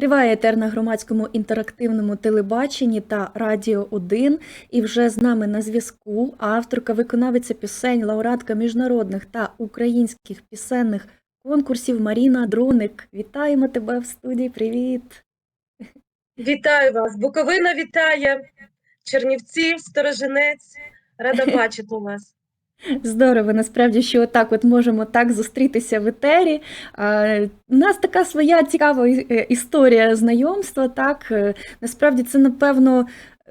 Триває етер на громадському інтерактивному телебаченні та Радіо 1. І вже з нами на зв'язку авторка, виконавиця пісень, лауреатка міжнародних та українських пісенних конкурсів Маріна Дроник. Вітаємо тебе в студії. Привіт! Вітаю вас. Буковина вітає. Чернівці, Сторожинець. Рада бачити вас. Здорово, насправді, що отак от можемо так зустрітися в етері. У нас така своя цікава е, історія знайомства. Так, Е, насправді це, напевно,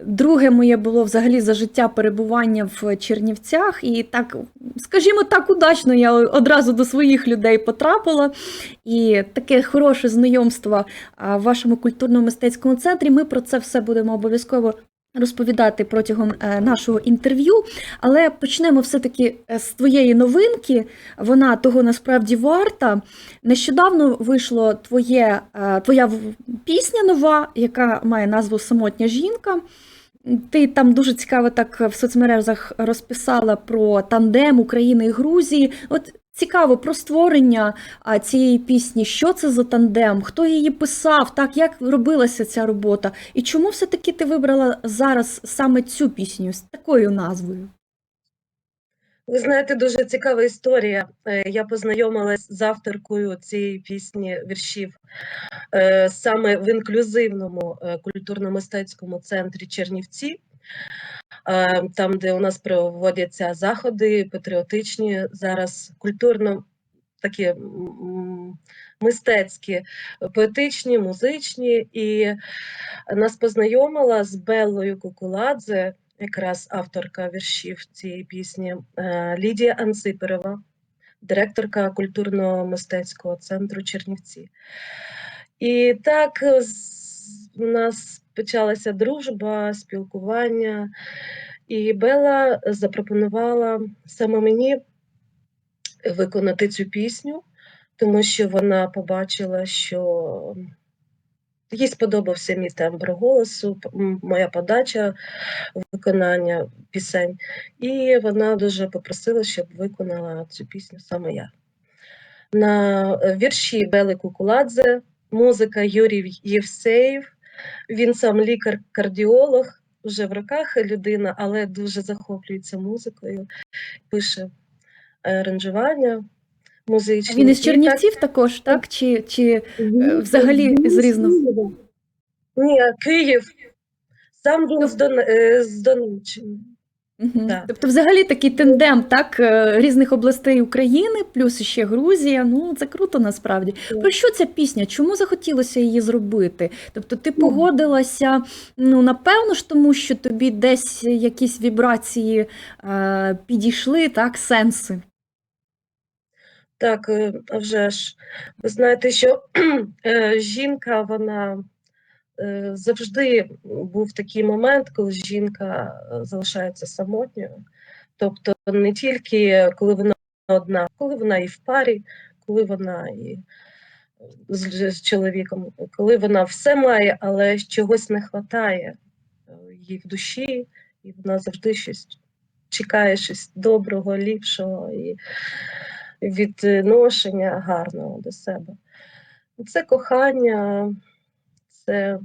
друге моє було взагалі за життя перебування в Чернівцях. І так, скажімо так, удачно я одразу до своїх людей потрапила. І таке хороше знайомство в вашому культурно-мистецькому центрі. Ми про це все будемо обов'язково розповідати протягом е, нашого інтерв'ю. Але почнемо все-таки е, з твоєї новинки. Вона того насправді варта. Нещодавно вийшло твоє, е, твоя пісня нова, яка має назву Самотня жінка. Ти там дуже цікаво так в соцмережах розписала про тандем України і Грузії. От цікаво про створення цієї пісні. Що це за тандем? Хто її писав? Так, як робилася ця робота? І чому все-таки ти вибрала зараз саме цю пісню з такою назвою? Ви знаєте, дуже цікава історія. Е, Я познайомилась з авторкою цієї пісні віршів е, саме в інклюзивному е, культурно-мистецькому центрі Чернівці, там, де у нас проводяться заходи патріотичні, зараз культурно такі мистецькі, поетичні, музичні. І нас познайомила з Беллою Кукуладзе, якраз авторка віршів цієї пісні, е, Лідія Анциперова, директорка культурно-мистецького центру Чернівці. І так е, у нас почалася дружба, спілкування, і Бела запропонувала саме мені виконати цю пісню, тому що вона побачила, що їй сподобався мій тембр голосу, моя подача виконання пісень, і вона дуже попросила, щоб виконала цю пісню саме я. На е, вірші Бели Кукуладзе, музика Юрій Євсеєв. Він сам лікар-кардіолог, вже в руках людина, але дуже захоплюється музикою, пише е, аранжування музичні. Він із Чернівців так також, так? Чи, чи він- взагалі він з різного? Ні, Київ. Сам він з, Дон... е, з Донеччини. Так. Тобто, взагалі такий тендем, так, е, різних областей України, плюс ще Грузія. Ну, це круто насправді. Так. Про що ця пісня? Чому захотілося її зробити? Тобто, ти Ну. погодилася, ну, напевно ж, тому що тобі десь якісь вібрації е, підійшли, так, сенси. Так, е, а вже ж. Ви знаєте, що е, жінка, вона завжди був такий момент, коли жінка е, залишається самотньою. Тобто не тільки коли вона одна, коли вона і в парі, коли вона і з, з чоловіком, коли вона все має, але чогось не вистачає їй в душі, і вона завжди щось чекає щось доброго, ліпшого і відношення гарного до себе. Це кохання, це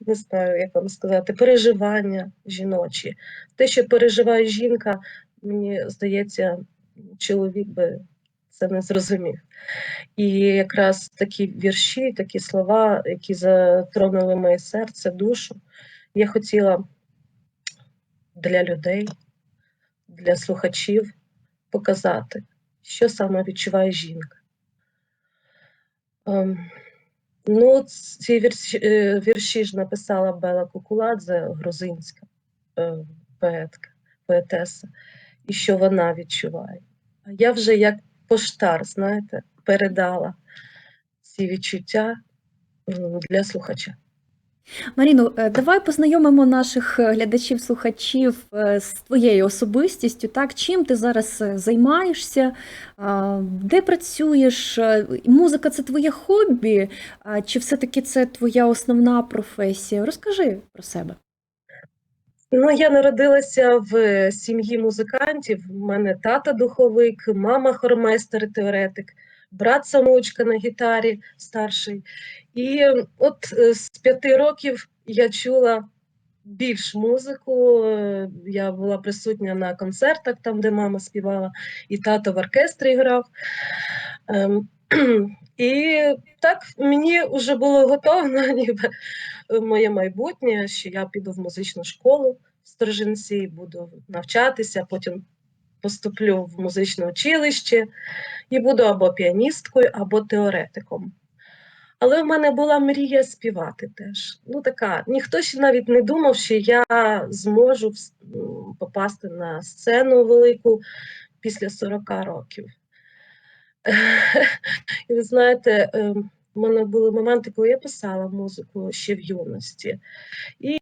не знаю, як вам сказати, переживання жіночі. Те, що переживає жінка, мені здається, чоловік би це не зрозумів. І якраз такі вірші, такі слова, які затронули моє серце, душу, я хотіла для людей, для слухачів показати, що саме відчуває жінка. Ну, ці вірші, е, вірші ж написала Бела Кукуладзе, грузинська е, поетка, поетеса, і що вона відчуває. А я вже як поштар, знаєте, передала ці відчуття для слухача. Маріно, е, давай познайомимо наших е, глядачів-слухачів е, з твоєю особистістю. Так, чим ти зараз займаєшся, де працюєш? Музика це твоє хобі, чи все-таки це твоя основна професія? Розкажи про себе. Ну, я народилася в сім'ї музикантів. У мене тата духовик, мама хормейстер і теоретик, брат самоучка на гітарі старший. І е, от е, з п'яти років я чула більш музику. е, Я була присутня на концертах, там, де мама співала, і тато в оркестрі грав. Ем, І так мені вже було готово ніби моє майбутнє, що я піду в музичну школу в Сторжинці, буду навчатися, потім поступлю в музичне училище і буду або піаністкою, або теоретиком. Але в мене була мрія співати теж. Ну, така, ніхто ще навіть не думав, що я зможу попасти на сцену велику після 40 років. І ви знаєте, ем, в мене були моменти, коли я писала музику ще в юності, і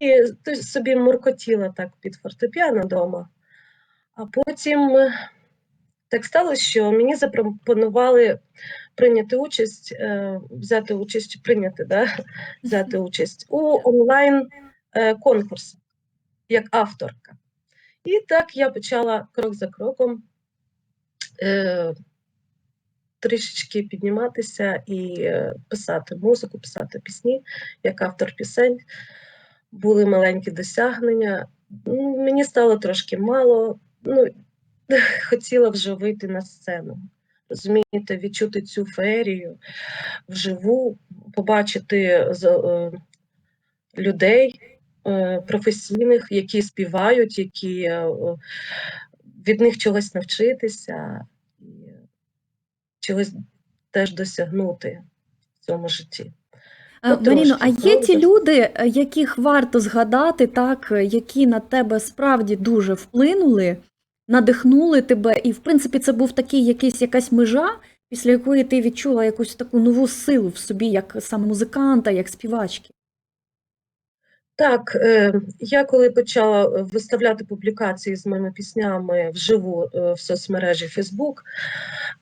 собі муркотіла так під фортепіано вдома. А потім е, так сталося, що мені запропонували прийняти участь, е, взяти участь, прийняти, да? взяти участь у онлайн е, конкурсі як авторка. І так я почала крок за кроком е, трішечки підніматися і писати музику, писати пісні, як автор пісень. Були маленькі досягнення. Мені стало трошки мало. Ну, хотіла вже вийти на сцену. Розумієте, відчути цю феерію вживу, побачити е, людей е, професійних, які співають, які е, від них чогось навчитися і чогось теж досягнути в цьому житті. А, Ну, Маріно, а є ті люди, яких варто згадати, так, які на тебе справді дуже вплинули, надихнули тебе, і в принципі це був такий якийсь якась межа, після якої ти відчула якусь таку нову силу в собі, як саме музиканта, як співачки. Так, е, я коли почала е, виставляти публікації з моїми піснями вживу е, в соцмережі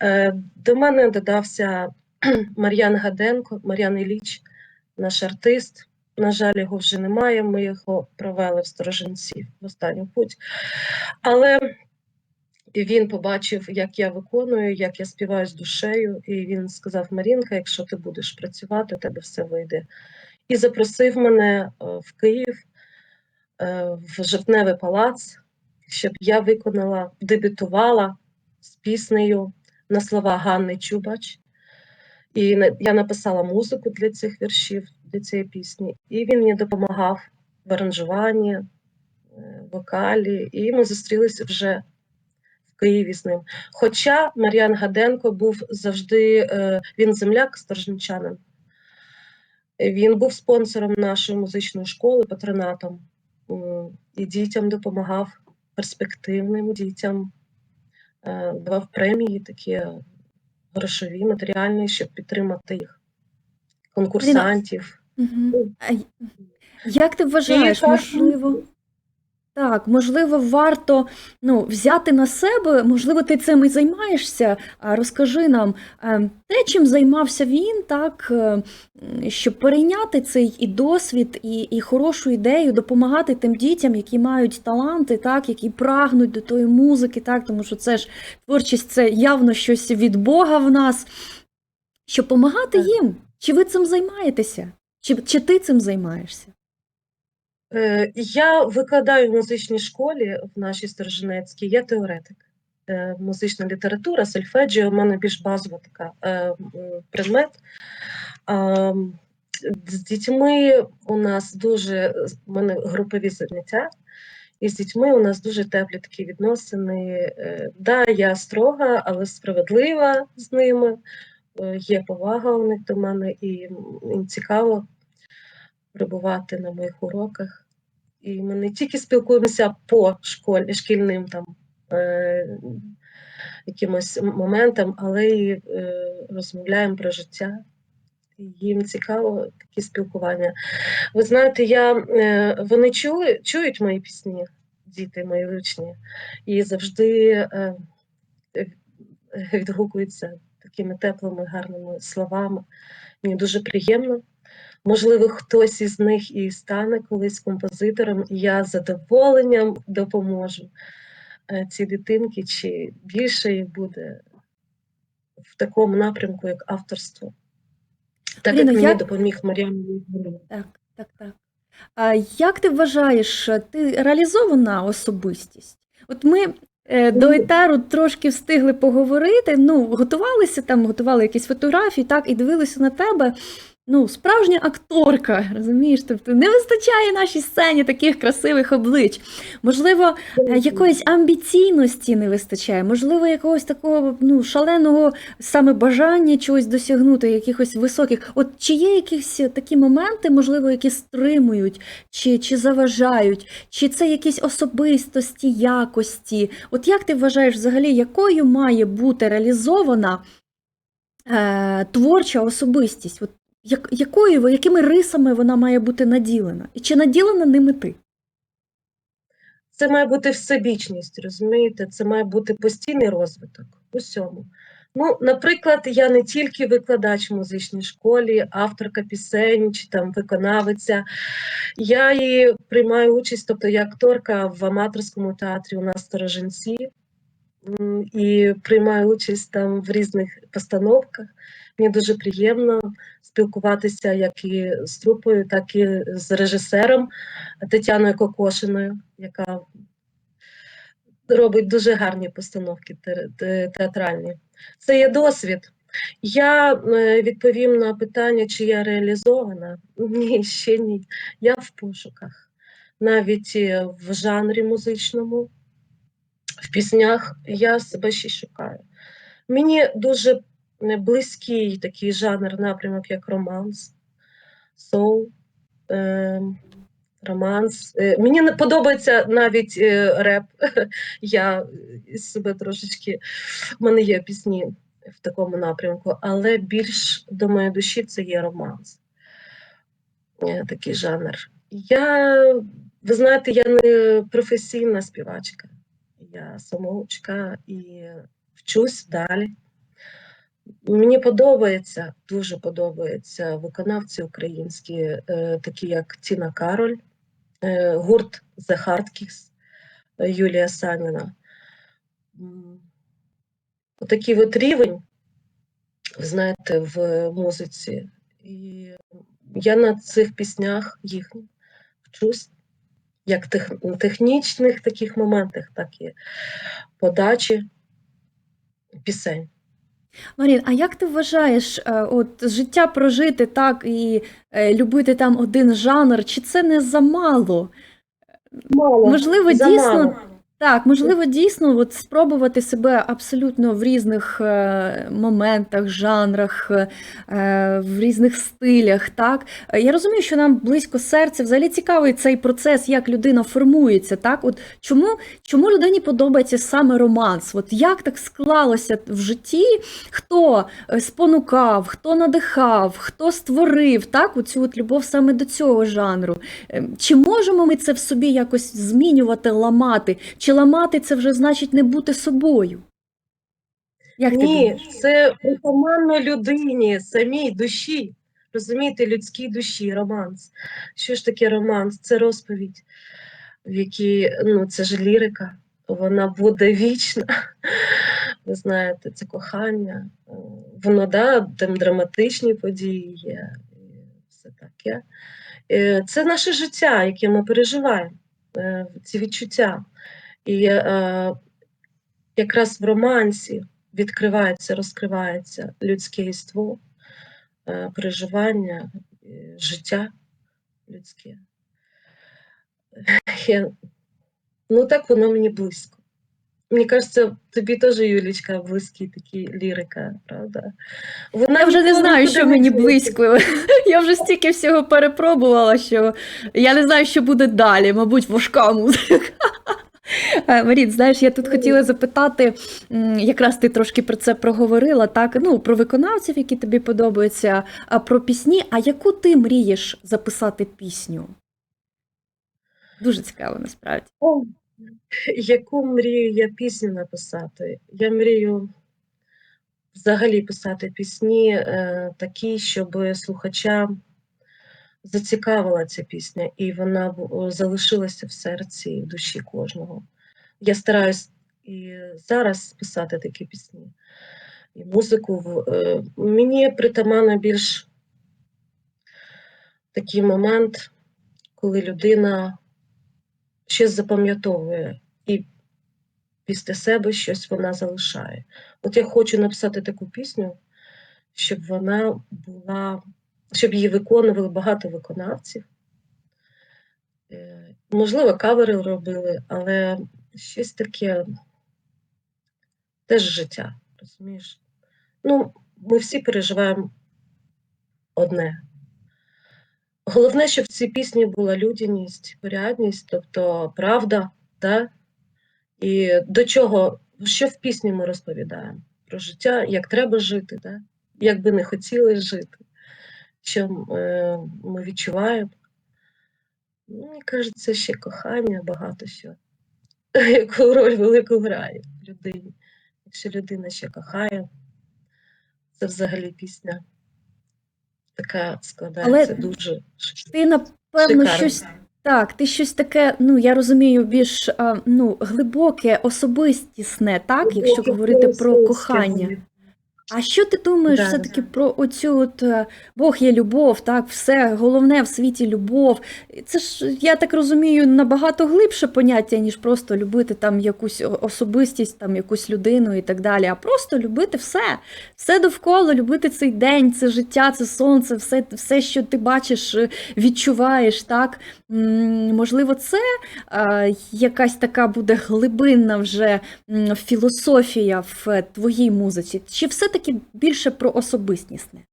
е, до мене додався Мар'ян Гаденко, Мар'ян Іліч, наш артист. На жаль, його вже немає. Ми його провели в Сторожинці в останню путь. Але він побачив, як я виконую, як я співаю з душею, і він сказав: Марінка, якщо ти будеш працювати, у тебе все вийде і запросив мене е, в Київ е, в Жовтневий палац, щоб я виконала, дебютувала з піснею на слова Ганни Чубач. І я написала музику для цих віршів, для цієї пісні, і він мені допомагав в аранжуванні, е, вокалі, і ми зустрілися вже Києві з ним. Хоча Мар'ян Гаденко був завжди, е, він земляк, сторженчанин. Він був спонсором нашої музичної школи, патронатом, і дітям допомагав перспективним дітям, е, давав премії такі грошові, матеріальні, щоб підтримати їх, конкурсантів. Угу. Як ти вважаєш, можливо, так, можливо, варто ну, взяти на себе, можливо, ти цим і займаєшся. Розкажи нам е, те, чим займався він, так, е, щоб перейняти цей і досвід, і, і хорошу ідею, допомагати тим дітям, які мають таланти, так, які прагнуть до тої музики, так, тому що це ж творчість це явно щось від Бога в нас. Щоб допомагати їм. Чи ви цим займаєтеся? Чи, чи ти цим займаєшся? Е, Я викладаю в музичній школі в нашій Сторожинецькій, я теоретик. Е, Музична література, сольфеджіо, у мене більш базова така е, предмет. З дітьми у нас дуже у мене групові заняття, і з дітьми у нас дуже теплі такі відносини. Е, Да, я строга, але справедлива з ними. Е, Є повага у них до мене, і їм цікаво перебувати на моїх уроках. І ми не тільки спілкуємося по школі, шкільним там е, якимось моментам, але й е, розмовляємо про життя. Їм цікаво такі спілкування. Ви знаєте, я, е, вони чули, чують мої пісні, діти мої учні, і завжди е, е, відгукуються такими теплими, гарними словами. Мені дуже приємно. Можливо, хтось із них і стане колись композитором, і я з задоволенням допоможу е, цій дитинці, чи більше їх буде в такому напрямку, як авторство. Так Маріно, як мені як- допоміг Мар'ян Так, так, так. А як ти вважаєш, ти реалізована особистість? От ми е, до етеру трошки встигли поговорити, ну, готувалися там, готували якісь фотографії, так, і дивилися на тебе. Ну, справжня акторка, розумієш? Тобто не вистачає нашій сцені таких красивих облич. Можливо, е, якоїсь амбіційності не вистачає, можливо, якогось такого ну, шаленого саме бажання чогось досягнути, якихось високих. От чи є якісь такі моменти, можливо, які стримують, чи, чи заважають, чи це якісь особистості, якості? От як ти вважаєш взагалі, якою має бути реалізована е, творча особистість? От як, якою, якими рисами вона має бути наділена? І чи наділена ними ти? Це має бути всебічність, розумієте? Це має бути постійний розвиток усьому. Ну, наприклад, я не тільки викладач в музичній школі, авторка пісень чи там виконавиця. Я і приймаю участь, тобто я акторка в аматорському театрі у нас Сторожинці, м, і приймаю участь там в різних постановках. Мені дуже приємно спілкуватися як і з трупою, так і з режисером Тетяною Кокошиною, яка робить дуже гарні постановки те- те- театральні. Це є досвід. Я е, відповім на питання, чи я реалізована. Ні, ще ні. Я в пошуках. Навіть е, в жанрі музичному, в піснях я себе ще шукаю. Мені дуже близький такий жанр, напрямок, як романс, соул, е, романс. Е, Мені не подобається навіть е, реп. Я себе трошечки. в мене є пісні в такому напрямку, але більш до моєї душі це є романс. Е, Такий жанр. Я, ви знаєте, я не професійна співачка. Я самоучка і вчусь далі. Мені подобається, дуже подобаються виконавці українські, е, такі як Тіна Кароль, е, гурт The Hard Kicks, е, Юлія Саніна. Отакий от рівень, знаєте, в музиці. І я на цих піснях їхніх вчусь, як тех, технічних таких моментах, так і подачі пісень. Марін, а як ти вважаєш, е, от життя прожити так і е, любити там один жанр, чи це не замало? Мало. Можливо, замало. дійсно, так, можливо, дійсно, от спробувати себе абсолютно в різних е, моментах, жанрах, е, в різних стилях. Так? Е, Я розумію, що нам близько серця взагалі цікавий цей процес, як людина формується. Так? От чому, чому людині подобається саме романс? От як так склалося в житті? Хто спонукав, хто надихав, хто створив так, оцю от любов саме до цього жанру? Чи можемо ми це в собі якось змінювати, ламати? Чи ламати це вже значить не бути собою? Як ти Ні, думаєш? це притаманно людині, самій душі. Розумієте, людській душі, романс. Що ж таке романс? Це розповідь, в якій ну, це ж лірика, вона буде вічна. Ви знаєте, це кохання. Е, Воно, да, там драматичні події є, і все таке. Е, Це наше життя, яке ми переживаємо, е, ці відчуття. І е, якраз в романсі відкривається, розкривається людське єство, е, переживання, е, життя людське. Я, ну так воно мені близько. Мені кажеться, тобі теж, Юлічка, близькі такі лірика, правда? Вона Я вже не знаю, що мені близько. Я вже стільки всього перепробувала, що я не знаю, що буде далі. Мабуть, важка музика. Е, Маріт, знаєш, я тут хотіла запитати, якраз ти трошки про це проговорила, так? Ну, про виконавців, які тобі подобаються, а про пісні. А яку ти мрієш записати пісню? Дуже цікаво, насправді. О, яку мрію я пісню написати? Я мрію взагалі писати пісні е, такі, щоб слухачам зацікавила ця пісня, і вона залишилася в серці і в душі кожного. Я стараюсь і зараз писати такі пісні, і музику. е, Мені притаманно більш такий момент, коли людина щось запам'ятовує і після себе щось вона залишає. От я хочу написати таку пісню, щоб вона була, щоб її виконували багато виконавців. Е, Можливо, кавери робили, але щось таке теж життя, розумієш? Ну, ми всі переживаємо одне. Головне, щоб в цій пісні була людяність, порядність, тобто правда, да? і до чого, що в пісні ми розповідаємо? Про життя, як треба жити, да? як би не хотіли жити, що е, ми відчуваємо. Мені кажеться, ще кохання багато що, яку роль велику грає в людині. Якщо людина ще кохає, це взагалі пісня така складається дуже ш- Ти напевно шикарно. щось так, ти щось таке, ну я розумію, більш а, ну, глибоке, особистісне, так, якщо говорити про кохання. А що ти думаєш Да, все-таки про оцю от е, Бог є любов, так, все головне в світі любов. Це ж, я так розумію, набагато глибше поняття, ніж просто любити там якусь особистість, там якусь людину і так далі, а просто любити все, все довкола, любити цей день, це життя, це сонце, все, все що ти бачиш, е, відчуваєш, так. Можливо, це е, якась така буде глибинна вже філософія в твоїй музиці? Чи все-таки більше про особистісне?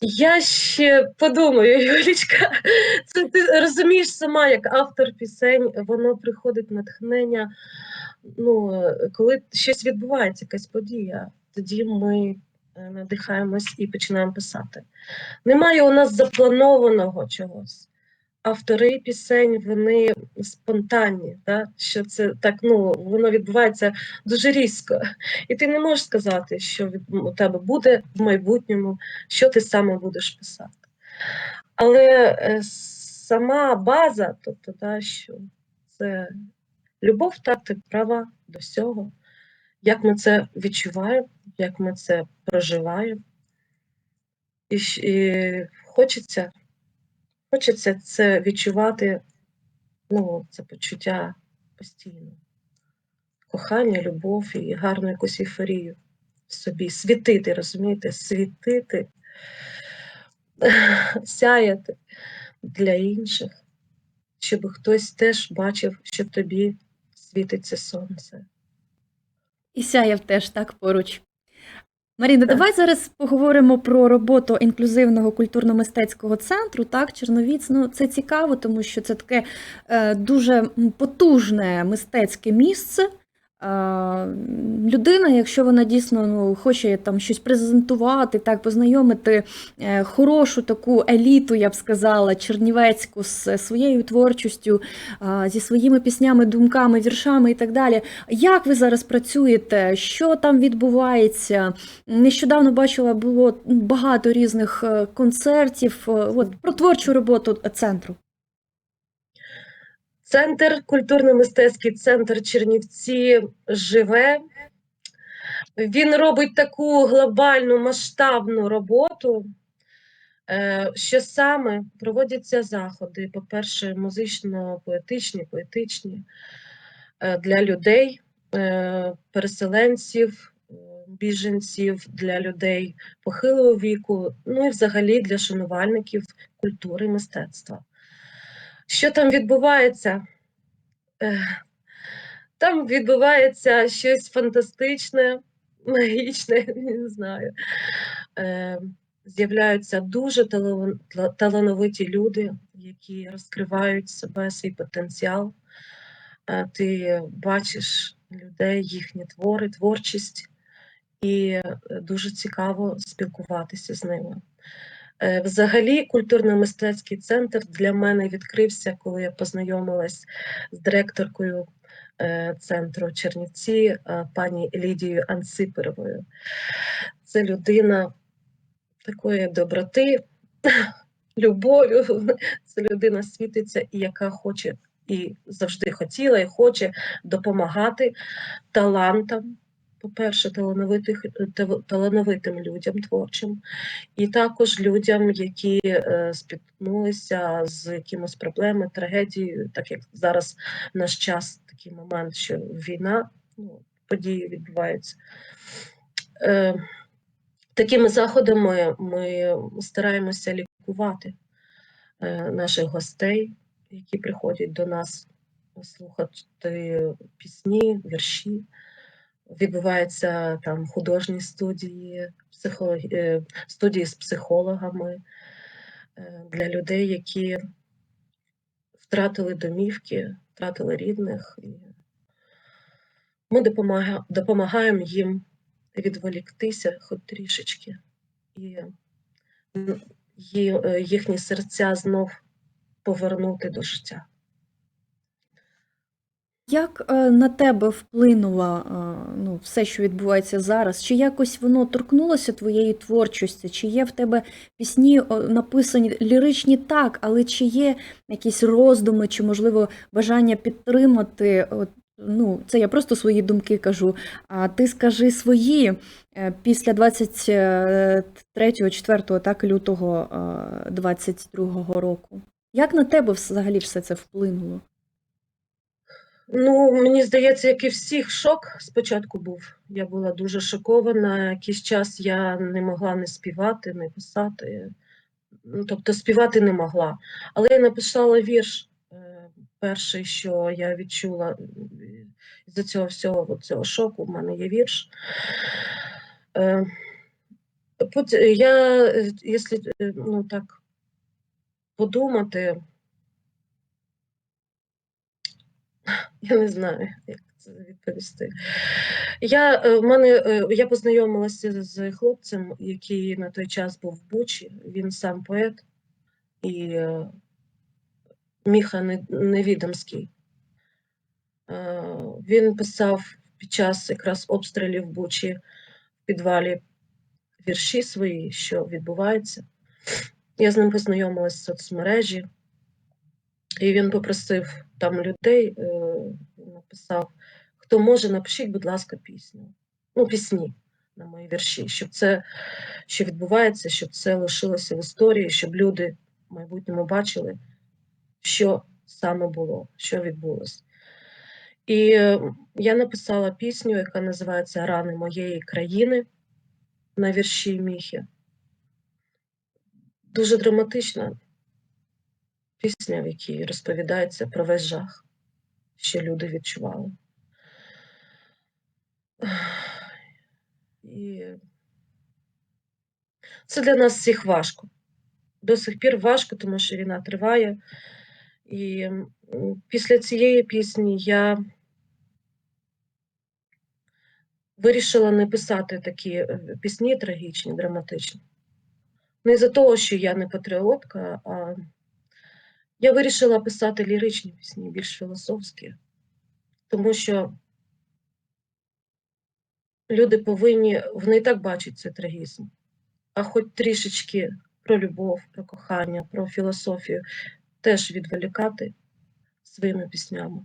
Я ще подумаю, Юлічка. Це ти розумієш сама, як автор пісень, воно приходить натхнення. Ну, коли щось відбувається, якась подія, тоді ми е, надихаємось і починаємо писати. Немає у нас запланованого чогось. Автори пісень, вони спонтанні, да? що це так, ну, воно відбувається дуже різко. І ти не можеш сказати, що від- у тебе буде в майбутньому, що ти саме будеш писати. Але е, сама база, тобто, да, що це любов, так, ти права до всього, як ми це відчуваємо, як ми це проживаємо. І, і хочеться, хочеться це відчувати, ну, це почуття постійно. Кохання, любов і гарну якусь ейфорію в собі, світити, розумієте, світити, сяяти для інших, щоб хтось теж бачив, що тобі світиться сонце. І сяєв теж так поруч. Маріна, Так. давай зараз поговоримо про роботу інклюзивного культурно-мистецького центру. Так, Черновіць, ну це цікаво, тому що це таке е, дуже потужне мистецьке місце. Е, людина, якщо вона дійсно ну, хоче там щось презентувати, так, познайомити е, хорошу таку еліту, я б сказала, чернівецьку з своєю творчістю, е, зі своїми піснями, думками, віршами і так далі. Як ви зараз працюєте? Що там відбувається? Нещодавно бачила, було багато різних концертів. От про творчу роботу центру. Центр, культурно-мистецький центр Чернівці живе. Він робить таку глобальну масштабну роботу, е, що саме проводяться заходи, по-перше, музично-поетичні, поетичні е, для людей, е, переселенців, біженців, для людей похилого віку, ну і взагалі для шанувальників культури мистецтва. Що там відбувається? Там відбувається щось фантастичне, магічне, не знаю. Е, З'являються дуже талановиті люди, які розкривають себе, свій потенціал. Ти бачиш людей, їхні твори, творчість, і е, дуже цікаво спілкуватися з ними. Е, Взагалі, культурно-мистецький центр для мене відкрився, коли я познайомилась з директоркою е, центру Чернівці, е, пані Лідією Ансиперовою. Це людина такої доброти, любов'ю. Це людина світиться, і яка хоче і завжди хотіла, і хоче допомагати талантам. По-перше, талановитих, талановитим людям творчим, і також людям, які е, спіткнулися з якимось проблемами, трагедією, так як зараз в наш час такий момент, що війна, ну, події відбуваються. Е, такими заходами ми стараємося лікувати е, наших гостей, які приходять до нас слухати пісні, вірші. Відбуваються там художні студії, психологи... е, студії з психологами е, для людей, які втратили домівки, втратили рідних. Ми допомага... допомагаємо їм відволіктися хоч трішечки, і їхні серця знов повернути до життя. Як е, на тебе вплинуло е, ну, все, що відбувається зараз? Чи якось воно торкнулося твоєї творчості? Чи є в тебе пісні написані ліричні так, але чи є якісь роздуми, чи, можливо, бажання підтримати? Ну, це я просто свої думки кажу. А ти скажи свої е, після 23-4 так, лютого 22 року. Як на тебе взагалі все це вплинуло? Ну, мені здається, як і всіх, шок спочатку був. Я була дуже шокована. Якийсь час я не могла не співати, не писати. Ну, Тобто співати не могла. Але я написала вірш е, перший, що я відчула з цього всього цього шоку. У мене є вірш. Е, Я, е, якщо е, ну, так подумати, Я не знаю, як це відповісти. Я, е, в мене, е, я познайомилася з хлопцем, який на той час був в Бучі. Він сам поет і е, Міха Невідомський. Він писав під час якраз обстрілів Бучі в підвалі вірші свої, що відбувається. Я з ним познайомилася в соцмережі. І він попросив там людей, написав, хто може, напишіть, будь ласка, пісню. Ну, пісні на мої вірші, щоб це, що відбувається, щоб це лишилося в історії, щоб люди в майбутньому бачили, що саме було, що відбулося. І е, я написала пісню, яка називається Рани моєї країни на вірші Міхи. Дуже драматична пісня, в якій розповідається про весь жах, що люди відчували. І це для нас всіх важко. До сих пір важко, тому що війна триває. І після цієї пісні я вирішила не писати такі е, пісні трагічні, драматичні. Не за того, що я не патріотка, а я вирішила писати ліричні пісні, більш філософські, тому що люди повинні, вони і так бачать цей трагізм, а хоч трішечки про любов, про кохання, про філософію теж відволікати своїми піснями.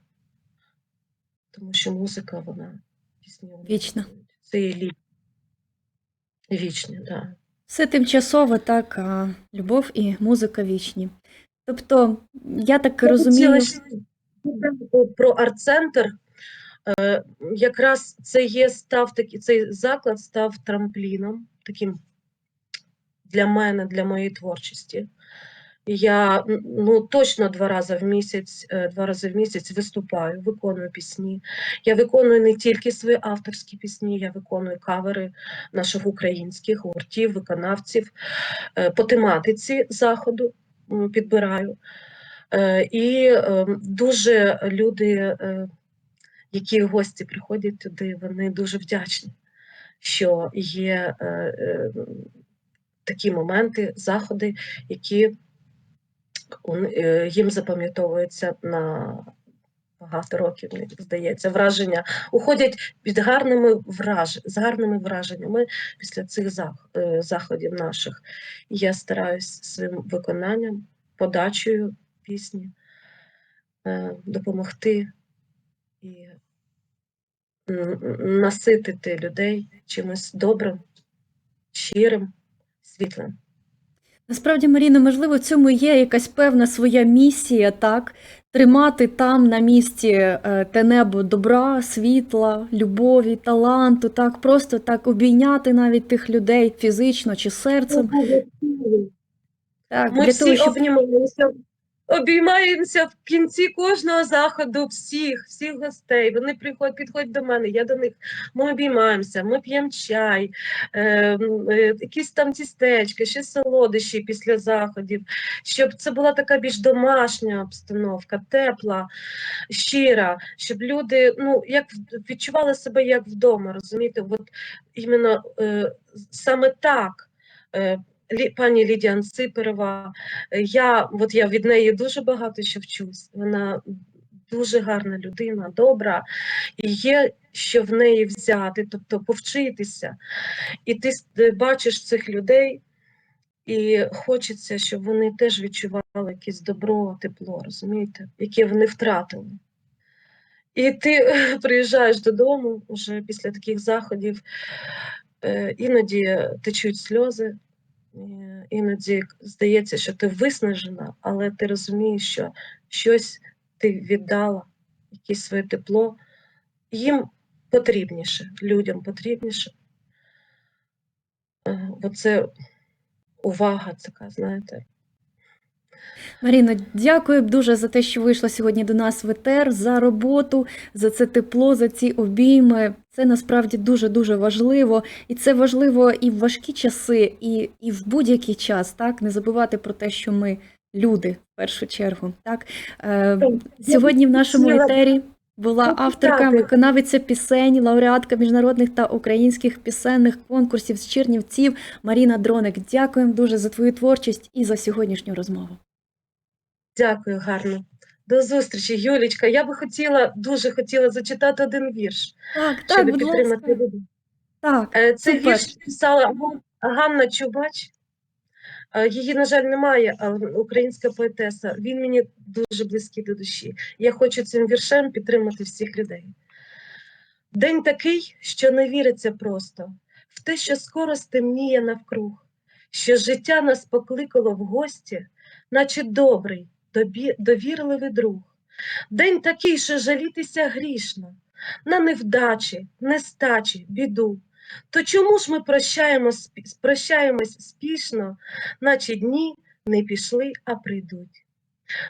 Тому що музика, вона вони Вічна. Це є лі... Вічні, так. Да. Все тимчасово, так, а любов і музика вічні. Тобто, я так розумію, хотіла ще про арт-центр. Е, Якраз це є став такий, цей заклад став трампліном, таким для мене, для моєї творчості. Я ну, точно два рази в місяць, е, два рази в місяць виступаю, виконую пісні. Я виконую не тільки свої авторські пісні, я виконую кавери наших українських гуртів, виконавців е, по тематиці заходу підбираю. Е, І е, дуже люди, е, які гості приходять туди, вони дуже вдячні, що є е, такі моменти, заходи, які їм запам'ятовуються на багато років, мені здається, враження уходять під гарними враж... з гарними враженнями після цих е, заходів наших. І я стараюсь своїм виконанням, подачею пісні е, допомогти і наситити людей чимось добрим, щирим, світлим. Насправді, Маріно, можливо, в цьому є якась певна своя місія, так? Тримати там на місці е, те небо добра, світла, любові, таланту, так, просто так обійняти навіть тих людей фізично чи серцем. Так, Ми для всі того, щоб обнімаємося, обіймаємося в кінці кожного заходу всіх, всіх гостей. Вони приходять, підходять до мене, я до них. Ми обіймаємося, ми п'ємо чай, е, е, якісь там тістечки, ще солодощі після заходів, щоб це була така більш домашня обстановка, тепла, щира, щоб люди ну, як відчували себе як вдома, розумієте? От іменно е, саме так. Е, Пані Лідія Анциперова, Е, Я, от я від неї дуже багато що вчусь. Вона дуже гарна людина, добра, і є що в неї взяти, тобто повчитися. І ти е, бачиш цих людей, і хочеться, щоб вони теж відчували якесь добро, тепло, розумієте, яке вони втратили. І ти приїжджаєш додому вже після таких заходів, е, іноді течуть сльози, іноді здається, що ти виснажена, але ти розумієш, що щось ти віддала, якесь своє тепло. Їм потрібніше, людям потрібніше. Е, Оце увага така, знаєте. Маріно, дякую дуже за те, що вийшла сьогодні до нас в етер, за роботу, за це тепло, за ці обійми. Це насправді дуже дуже важливо, і це важливо і в важкі часи, і, і в будь-який час. Так не забувати про те, що ми люди в першу чергу. Так е, сьогодні в нашому етері була авторка, виконавиця пісень, лауреатка міжнародних та українських пісенних конкурсів з Чернівців Маріна Дроник. Дякуємо дуже за твою творчість і за сьогоднішню розмову. Дякую, гарно. До зустрічі, Юлічка. Я би хотіла, дуже хотіла зачитати один вірш, Так, щоб так, будь підтримати ласка. людей. Так, Е, Цей супер. вірш писала Ган- Ганна Чубач. Е, Її, на жаль, немає, але українська поетеса. Він мені дуже близький до душі. Я хочу цим віршем підтримати всіх людей. День такий, що не віриться просто в те, що скоро стемніє навкруг, що життя нас покликало в гості, наче добрий, довірливий друг. День такий, що жалітися грішно, на невдачі, нестачі, біду. То чому ж ми прощаємо, спі- прощаємось спішно, наче дні не пішли, а прийдуть?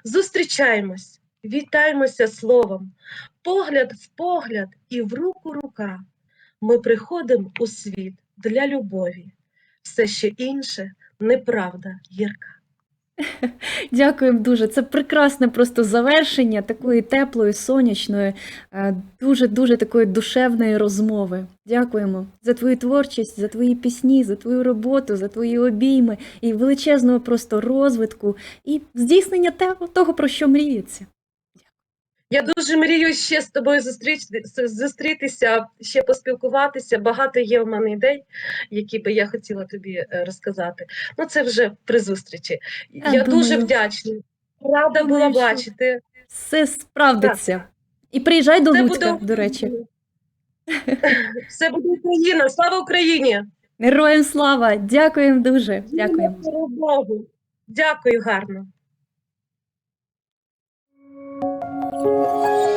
Зустрічаємось, вітаємося словом, погляд в погляд і в руку рука. Ми приходимо у світ для любові. Все ще інше неправда гірка. Дякуємо дуже. Це прекрасне просто завершення такої теплої, сонячної, е, дуже дуже такої душевної розмови. Дякуємо за твою творчість, за твої пісні, за твою роботу, за твої обійми і величезного просто розвитку і здійснення того, про що мріється. Я дуже мрію ще з тобою зустріч, зустрітися, ще поспілкуватися. Багато є в мене ідей, які би я хотіла тобі е, розказати. Ну, це вже при зустрічі. Я Я дуже вдячна. Рада була думаю, що- бачити. Все справдиться. І приїжджай до Все Луцька, буде до речі. Все буде Україна. Слава Україні! Героям слава! Дякуємо дуже. Дякуємо. Дякую гарно. 嗯。